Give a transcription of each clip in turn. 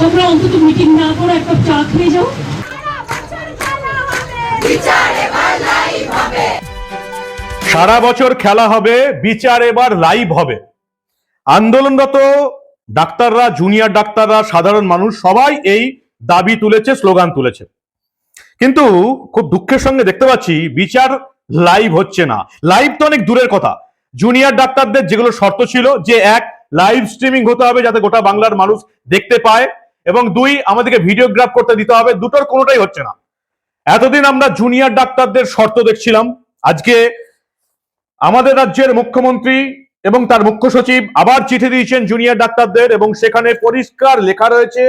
তোমরা অন্তত মিটিং না করে একটা চা খেয়ে যাও। সারা বছর খেলা হবে, বিচার এবার লাইভ হবে। আন্দোলনরত ডাক্তাররা জুনিয়র ডাক্তাররা, সাধারণ মানুষ সবাই এই দাবি তুলেছে স্লোগান তুলেছে। কিন্তু খুব দুঃখের সঙ্গে দেখতে পাচ্ছি, বিচার লাইভ হচ্ছে না। লাইভ তো অনেক দূরের কথা। জুনিয়র ডাক্তারদের যেগুলো শর্ত ছিল যে এক লাইভ স্ট্রিমিং হতে হবে যাতে গোটা বাংলার মানুষ দেখতে পায়। এবং দুই, আমাদেরকে ভিডিওগ্রাফ করতে দিতে হবে। দুটোর কোনোটাই হচ্ছে না। এতদিন আমরা জুনিয়র ডাক্তারদের শর্ত দেখছিলাম। আজকে আমাদের রাজ্যের মুখ্যমন্ত্রী এবং তার মুখ্য সচিব আবার চিঠি দিয়েছেন জুনিয়র ডাক্তারদের এবং সেখানে পরিষ্কার লেখা রয়েছে,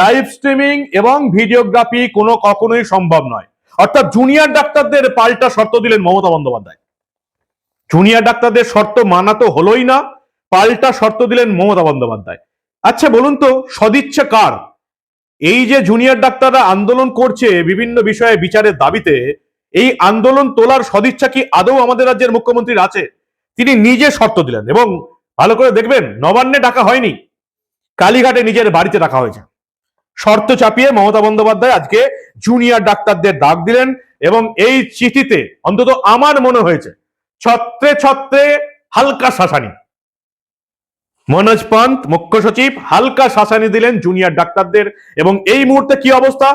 লাইভ স্ট্রিমিং এবং ভিডিওগ্রাফি কোনো কখনোই সম্ভব নয়। অর্থাৎ জুনিয়র ডাক্তারদের পাল্টা শর্ত দিলেন মমতা বন্দ্যোপাধ্যায়। জুনিয়র ডাক্তারদের শর্ত মানা তো হলোই না, পাল্টা শর্ত দিলেন মমতা বন্দ্যোপাধ্যায়। আচ্ছা বলুন তো, সদিচ্ছা কার? এই যে জুনিয়র ডাক্তাররা আন্দোলন করছে বিভিন্ন বিষয়ে বিচারের দাবিতে, এই আন্দোলন তোলার সদিচ্ছা কি আদৌ আমাদের রাজ্যের মুখ্যমন্ত্রীর আছে? তিনি নিজে শর্ত দিলেন এবং ভালো করে দেখবেন, নবান্নে ডাকা হয়নি। কালীঘাটে নিজের বাড়িতে ডাকা হয়েছে। শর্ত চাপিয়ে মমতা বন্দ্যোপাধ্যায় আজকে জুনিয়র ডাক্তারদের ডাক দিলেন এবং এই চিঠিতে অন্তত আমার মনে হয়েছে, ছত্রে ছত্রে হালকা শাসানি। মনোজ পন্ত মুখ্য সচিব, হালকা শাসানি দিলেন জুনিয়র ডাক্তারদের। এবং এই মুহূর্তে কি অবস্থা?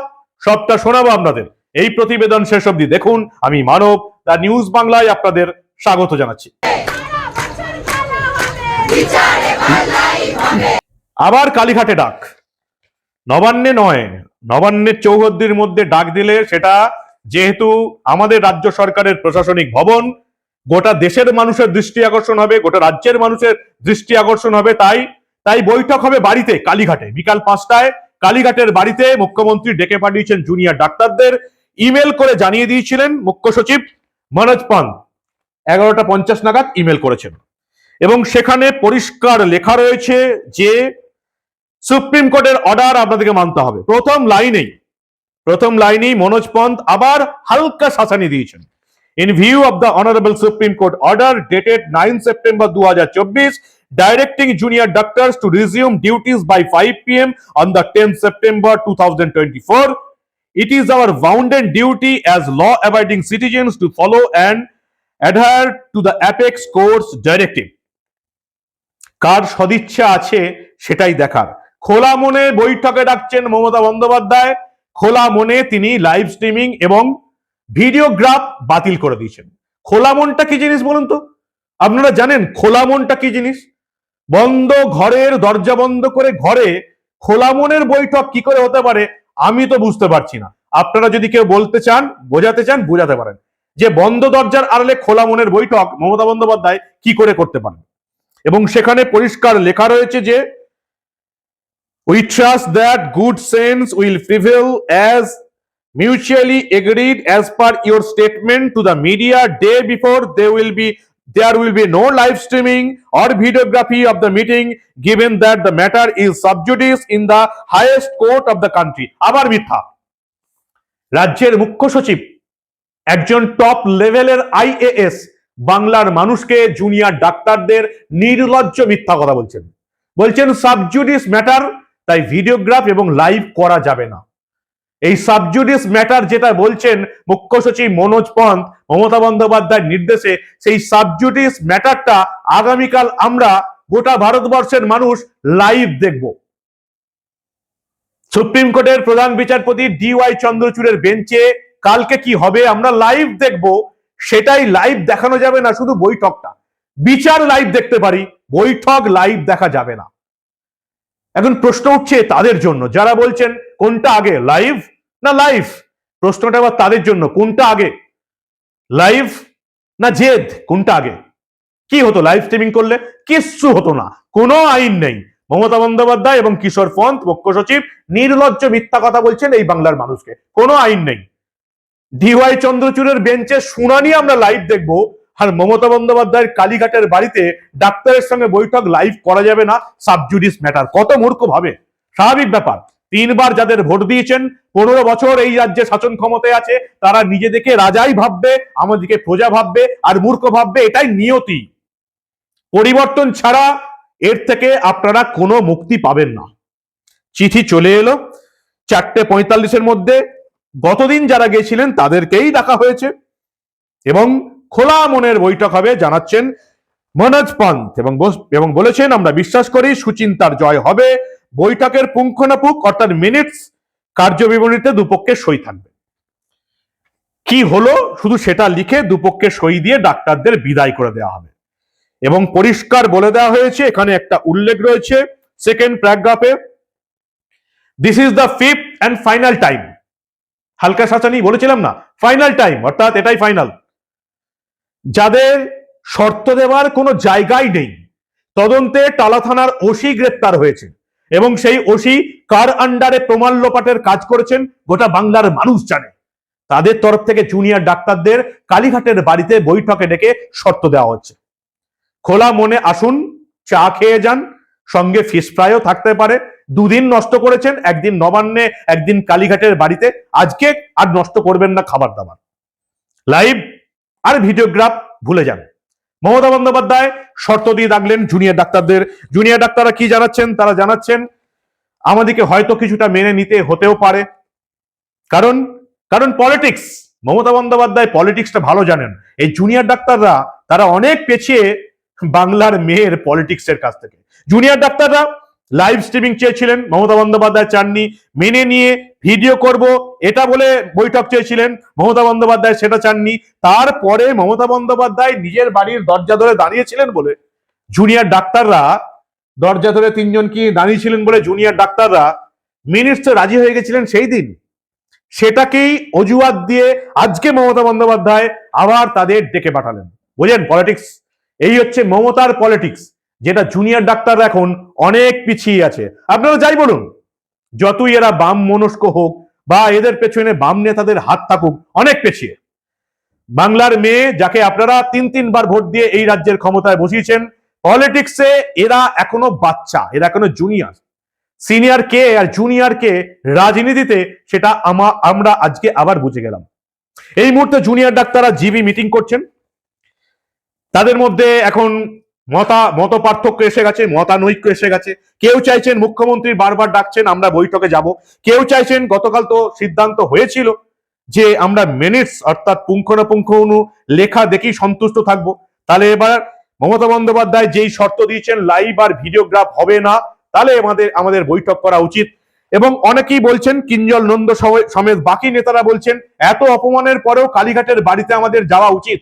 সবটা শোনাবো আপনাদের। এই প্রতিবেদন শেষ অবধি দেখুন। আমি মানব, দা নিউজ বাংলায় আপনাদের স্বাগত জানাচ্ছি। আবার কালীঘাটে ডাক। নবান্নে নয়, নবান্নের চৌহদ্দির মধ্যে ডাক দিলে সেটা যেহেতু আমাদের রাজ্য সরকারের প্রশাসনিক ভবন গোটা দেশের মানুষের দৃষ্টি আকর্ষণ হবে, গোটা রাজ্যের মানুষের দৃষ্টি আকর্ষণ হবে, তাই তাই বৈঠক হবে বাড়িতে, কালীঘাটে। বিকাল পাঁচটায় কালীঘাটের বাড়িতে মুখ্যমন্ত্রী ডেকে পাঠিয়েছেন জুনিয়র ডাক্তারদের। ইমেল করে জানিয়ে দিয়েছিলেন মুখ্য সচিব মনোজ পন্ত এগারোটা পঞ্চাশ নাগাদ ইমেল করেছেন। এবং সেখানে পরিষ্কার লেখা রয়েছে যে, সুপ্রিম কোর্টের অর্ডার আপনাদেরকে মানতে হবে। প্রথম লাইনেই প্রথম লাইনেই মনোজ পন্ত আবার হালকা শাসানি দিয়েছেন। In view of the honourable supreme court order dated nine September two directing junior doctors to resume duties by 5 pm on the 10th September 2024. It is our bounden duty as law abiding citizens to follow and adhere to the apex court's directive. কার সদিচ্ছা আছে সেটাই দেখার খোলা মনে বৈঠকে ডাকছেন মমতা বন্দ্যোপাধ্যায় খোলা মনে তিনি লাইভ স্ট্রিমিং এবং ভিডিওগ্রাফ বাতিল করে দিয়েছেন। খোলা মনটা কি জিনিস বলুন তো? আপনারা জানেন খোলা মনটা কি জিনিস? বন্ধ ঘরের দরজা বন্ধ করে ঘরে খোলা মনের বৈঠক কি করে হতে পারে, আমি তো বুঝতে পারছি না। আপনারা যদি কেউ বলতে চান, বোঝাতে চান, বোঝাতে পারেন। যে বন্ধ দরজার আড়ালে খোলা মনের বৈঠক মমতা বন্দ্যোপাধ্যায় কি করে করতে পারেন? এবং সেখানে পরিষ্কার লেখা রয়েছে যে we trust that good sense will prevail as mutually agreed as per your statement to the media day before there will be there will be no live streaming or videography of the meeting given that the matter is sub judice in the highest court of the country আবার মিথ্যা রাজ্যের মুখ্য সচিব একজন top লেভেলের IAS বাংলার মানুষকে junior ডাক্তারদের নির্লজ্জ মিথ্যা কথা বলছেন বলছেন সাবজুডিস ম্যাটার তাই ভিডিওগ্রাফ এবং লাইভ করা যাবে না এই সাবজুডিস ম্যাটার যেটা বলছেন মুখ্য সচিব মনোজ পন্ত মমতা বন্দ্যোপাধ্যায়ের নির্দেশে, সেই সাবজুডিস ম্যাটারটা আগামীকাল আমরা গোটা ভারতবর্ষের মানুষ লাইভ দেখব। সুপ্রিম কোর্টের প্রধান বিচারপতি ডিওয়াই চন্দ্রচূড়ের বেঞ্চে কালকে কি হবে আমরা লাইভ দেখব, সেটাই লাইভ দেখানো যাবে না, শুধু বৈঠকটা। বিচার লাইভ দেখতে পারি, বৈঠক লাইভ দেখা যাবে না। এখন প্রশ্ন উঠছে তাদের জন্য। যারা বলছেন, কোনটা আগে লাইভ না লাইভ প্রশ্নটা আবার তাদের জন্য, কোনটা আগে লাইভ না জেদ? কোনটা আগে? কি হতো লাইভ স্ট্রিমিং করলে? কিচ্ছু হতো না। কোনো আইন নেই। মমতা বন্দ্যোপাধ্যায় এবং কিশোর পন্ত মুখ্য সচিব নির্লজ্জ মিথ্যা কথা বলছেন এই বাংলার মানুষকে। কোনো আইন নেই। ডিওয়াই চন্দ্রচূড়ের বেঞ্চে শুনানি আমরা লাইভ দেখব। আর মমতা বন্দ্যোপাধ্যায়ের কালীঘাটের বাড়িতে ডাক্তারের সঙ্গে বৈঠক লাইভ করা যাবে না সাবজুডিস ম্যাটার কত মূর্খ ভাবে? স্বাভাবিক ব্যাপার। তিনবার যাদের ভোট দিয়েছেন, পনেরো বছর এই রাজ্যে শাসন ক্ষমতায় আছে, তারা নিজেদেরকে রাজাই ভাববে, আমাদেরকে প্রজা ভাববে, আর মূর্খ ভাববে, এটাই নিয়তি। পরিবর্তন ছাড়া এর থেকে আপনারা কোনো মুক্তি পাবেন না। চিঠি চলে এলো, চারটে পঁয়তাল্লিশের মধ্যে। গতদিন যারা গেছিলেন, তাদেরকেই ডাকা হয়েছে। এবং খোলা মনের বৈঠক হবে, জানাচ্ছেন মনোজ পন্থ। এবং এবং বলেছেন, আমরা বিশ্বাস করি সুচিন্তার জয় হবে। বৈঠকের পুঙ্খানুপুঙ্খ অর্থাৎ মিনিটস কার্যবিবরণীতে দুপক্ষের সই থাকবে। কি হলো? শুধু সেটা লিখে দুপক্ষের সই দিয়ে ডাক্তারদের বিদায় করে দেওয়া হবে। এবং পরিষ্কার বলে দেওয়া হয়েছে, এখানে একটা উল্লেখ রয়েছে second প্যারাগ্রাফে this is the fifth and final time হালকা সাচানি বলেছিলাম না ফাইনাল টাইম অর্থাৎ এটাই ফাইনাল যাদের শর্ত দেওয়ার কোনো জায়গাই নেই। তদন্তে টালা থানার ওসি গ্রেপ্তার হয়েছে এবং সেই ওসি কার আন্ডারে প্রমাণ লোপাটের কাজ করেছেন গোটা বাংলার মানুষ জানে। তাদের তরফ থেকে জুনিয়র ডাক্তারদের কালীঘাটের বাড়িতে বৈঠকে ডেকে শর্ত দেওয়া হচ্ছে। খোলা মনে আসুন, চা খেয়ে যান, সঙ্গে ফিস ফ্রাইও থাকতে পারে। দুদিন নষ্ট করেছেন, একদিন নবান্নে, একদিন কালীঘাটের বাড়িতে। আজকে আর নষ্ট করবেন না খাবার দাবার। লাইভ আর ভিডিওগ্রাফ ভুলে যান। মমতা বন্দ্যোপাধ্যায় শর্ত দিয়ে রাখলেন জুনিয়র ডাক্তারদের। জুনিয়র ডাক্তাররা কি জানাচ্ছেন? তারা জানাচ্ছেন, আমাদেরকে হয়তো কিছুটা মেনে নিতে হতেও পারে। কারণ কারণ পলিটিক্স মমতা বন্দ্যোপাধ্যায় পলিটিক্সটা ভালো জানেন। এই জুনিয়র ডাক্তাররা, তারা অনেক পেছিয়ে বাংলার মেয়ের পলিটিক্সের কাছ থেকে। জুনিয়র ডাক্তাররা লাইভ স্ট্রিমিং চেয়েছিলেন, মমতা বন্দ্যোপাধ্যায় চাননি। মেনে নিয়ে ভিডিও করব। এটা বলে বৈঠক চেয়েছিলেন মমতা বন্দ্যোপাধ্যায়, সেটা চাননি। তারপরে মমতা বন্দ্যোপাধ্যায় নিজের বাড়ির দরজা ধরে দাঁড়িয়েছিলেন বলে জুনিয়র ডাক্তাররা, দরজা ধরে তিনজন কি দাঁড়িয়েছিলেন বলে জুনিয়র ডাক্তাররা মিনিটসে রাজি হয়ে গেছিলেন সেই দিন। সেটাকেই অজুহাত দিয়ে আজকে মমতা বন্দ্যোপাধ্যায় আবার তাদের ডেকে পাঠালেন। বুঝলেন? পলিটিক্স এই হচ্ছে মমতার পলিটিক্স যেটা জুনিয়র ডাক্তাররা এখন অনেক পিছিয়ে আছে। আপনারা যাই বলুন। যতই এরা বাম মনস্ক হোক বা এদের পেছনে বাম নেতাদের হাত থাকুক, অনেক পেছিয়ে। বাংলার মেয়ে যাকে আপনারা তিন তিনবার ভোট দিয়ে এই রাজ্যের ক্ষমতায় বসিয়েছেন পলিটিক্সে এরা এখনও বাচ্চা, এরা এখনও জুনিয়র সিনিয়র কে আর জুনিয়র কে রাজনীতিতে সেটা আমা, আমরা আজকে আবার বুঝে গেলাম। এই মুহূর্তে জুনিয়র ডাক্তাররা জিবি মিটিং করছেন। তাদের মধ্যে এখন মতা মত পার্থক্য এসে গেছে, মতানৈক্য এসে গেছে। কেউ চাইছেন মুখ্যমন্ত্রী বারবার ডাকছেন, আমরা বৈঠকে যাব। কেউ চাইছেন গতকাল তো সিদ্ধান্ত হয়েছিল যে আমরা মিনিটস অর্থাৎ পুঙ্খানুপুঙ্খ অনু লেখা দেখেই সন্তুষ্ট থাকব। তাহলে এবার মমতা বন্দ্যোপাধ্যায় যেই শর্ত দিয়েছেন লাইভ আর ভিডিওগ্রাফ হবে না, তাহলে আমাদের আমাদের বৈঠক করা উচিত। এবং অনেকেই বলছেন, কিঞ্জল নন্দ সমেত বাকি নেতারা বলছেন, এত অপমানের পরেও কালীঘাটের বাড়িতে আমাদের যাওয়া উচিত।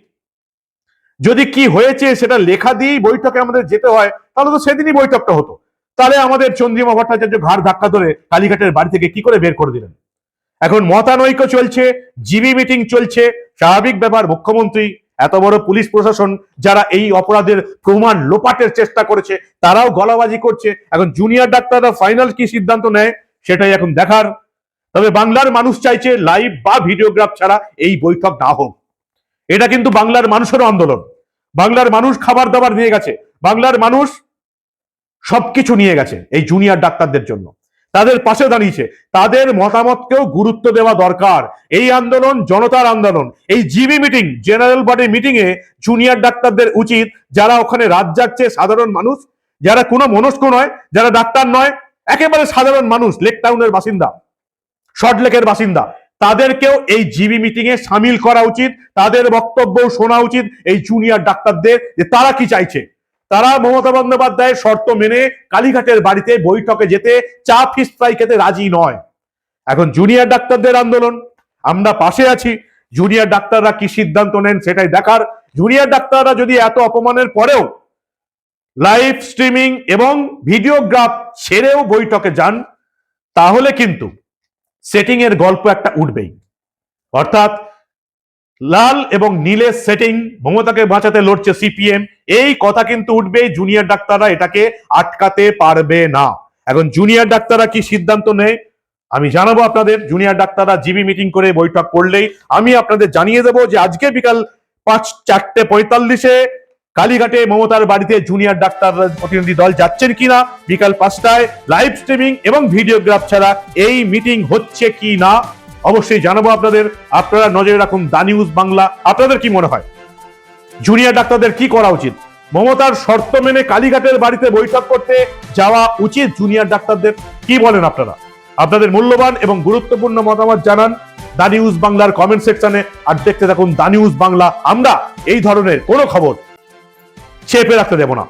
যদি কি হয়েছে সেটা লেখা দিয়েই বৈঠকে আমাদের যেতে হয়, তাহলে তো সেদিনই বৈঠকটা হতো। তাহলে আমাদের চন্দ্রিমা ভট্টাচার্য ঘাড় ধাক্কা ধরে কালীঘাটের বাড়ি থেকে কি করে বের করে দিলেন? এখন মতানৈক্য চলছে, জিবি মিটিং চলছে, স্বাভাবিক ব্যাপার, মুখ্যমন্ত্রী, এত বড় পুলিশ প্রশাসন যারা এই অপরাধের প্রমাণ লোপাটের চেষ্টা করেছে, তারাও গলাবাজি করছে। এখন জুনিয়র ডাক্তাররা ফাইনাল কি সিদ্ধান্ত নেয়, সেটাই এখন দেখার। তবে বাংলার মানুষ চাইছে লাইভ বা ভিডিওগ্রাফ ছাড়া এই বৈঠক না হোক। এটা কিন্তু বাংলার মানুষেরও আন্দোলন। বাংলার মানুষ খাবার দাবার নিয়ে গেছে। বাংলার মানুষ সবকিছু নিয়ে গেছে এই জুনিয়র ডাক্তারদের জন্য। তাদের পাশে দাঁড়িয়েছে। তাদের মতামতকেও গুরুত্ব দেওয়া দরকার। এই আন্দোলন জনতার আন্দোলন। এই GB meeting general body meeting এ জুনিয়র ডাক্তারদের উচিত যারা ওখানে রাত যাচ্ছে সাধারণ মানুষ, যারা কোনো মনস্ক নয়, যারা ডাক্তার নয়, একেবারে সাধারণ মানুষ লেক টাউনের বাসিন্দা শর্ট লেকের বাসিন্দা। তাদেরকেও এই জিবি মিটিং এ সামিল করা উচিত। তাদের বক্তব্য শোনা উচিত এই জুনিয়র ডাক্তারদের যে তারা কি চাইছে। তারা মমতা বন্দ্যোপাধ্যায়ের শর্ত মেনে কালীঘাটের বাড়িতে বৈঠকে যেতে চা ফিস ফ্রাই খেতে রাজি নয়। এখন জুনিয়র ডাক্তারদের আন্দোলন। আমরা পাশে আছি। জুনিয়র ডাক্তাররা কি সিদ্ধান্ত নেন সেটাই দেখার। জুনিয়র ডাক্তাররা যদি এত অপমানের পরেও লাইভ স্ট্রিমিং এবং ভিডিওগ্রাফ ছেড়েও বৈঠকে যান, তাহলে কিন্তু সেটিং এর গল্প একটা উঠবেই। অর্থাৎ লাল এবং নীলের সেটিং মমতাকে বাঁচাতে লড়ছে সিপিএম এই কথা কিন্তু উঠবেই জুনিয়র ডাক্তাররা এটাকে আটকাতে পারবে না। এখন জুনিয়র ডাক্তাররা কি সিদ্ধান্ত নেয়? আমি জানাব আপনাদের জুনিয়র ডাক্তাররা জিবি মিটিং করে বৈঠক করলেই। আমি আপনাদের জানিয়ে দেবো যে আজকে বিকাল পাঁচ, চারটে পঁয়তাল্লিশে কালীঘাটে মমতার বাড়িতে জুনিয়র ডাক্তার প্রতিনিধি দল যাচ্ছেন কিনা? বিকাল পাঁচটায় লাইভ স্ট্রিমিং এবং ভিডিওগ্রাফ ছাড়া এই মিটিং হচ্ছে কি না অবশ্যই জানাব আপনাদের। আপনারা নজরে রাখুন দা নিউজ বাংলা আপনাদের কি মনে হয়? জুনিয়র ডাক্তারদের কি করা উচিত? মমতার শর্ত মেনে কালীঘাটের বাড়িতে বৈঠক করতে যাওয়া উচিত জুনিয়র ডাক্তারদের? কি বলেন আপনারা? আপনাদের মূল্যবান এবং গুরুত্বপূর্ণ মতামত জানান দা নিউজ বাংলার কমেন্ট সেকশনে আর দেখতে থাকুন দা নিউজ বাংলা আমরা এই ধরনের কোনো খবর চেপে রাখতে দেব না।